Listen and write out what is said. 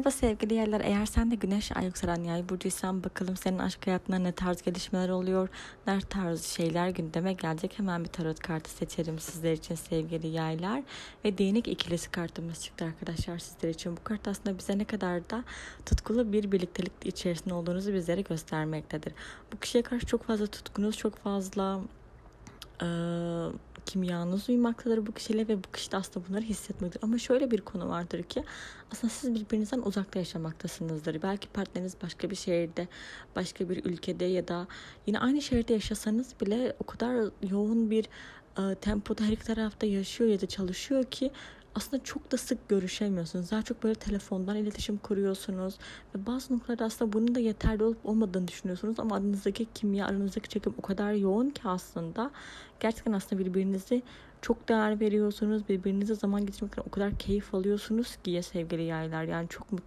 Merhaba sevgili yerler. Eğer sen de güneş ay yükselen yay burcuysan bakalım senin aşk hayatında ne tarz gelişmeler oluyor, ne tarz şeyler gündeme gelecek. Hemen bir tarot kartı seçelim sizler için sevgili yaylar. Ve değnek ikilisi kartımız çıktı arkadaşlar sizler için. Bu kart aslında bize ne kadar da tutkulu bir birliktelik içerisinde olduğunuzu bizlere göstermektedir. Bu kişiye karşı çok fazla tutkunuz, çok fazla eee kimyanız uyumaktadır bu kişiyle ve bu kişi de aslında bunları hissetmektedir. Ama şöyle bir konu vardır ki aslında siz birbirinizden uzakta yaşamaktasınızdır. Belki partneriniz başka bir şehirde, başka bir ülkede ya da yine aynı şehirde yaşasanız bile o kadar yoğun bir tempoda her iki tarafta yaşıyor ya da çalışıyor ki aslında çok da sık görüşemiyorsunuz. Daha çok böyle telefondan iletişim kuruyorsunuz. Ve bazı noktalarda aslında bunun da yeterli olup olmadığını düşünüyorsunuz. Ama aranızdaki kimya, aranızdaki çekim o kadar yoğun ki aslında. Gerçekten aslında birbirinizi çok değer veriyorsunuz. Birbirinize zaman geçirmekten o kadar keyif alıyorsunuz ki ya sevgili yaylar. Yani çok mutlu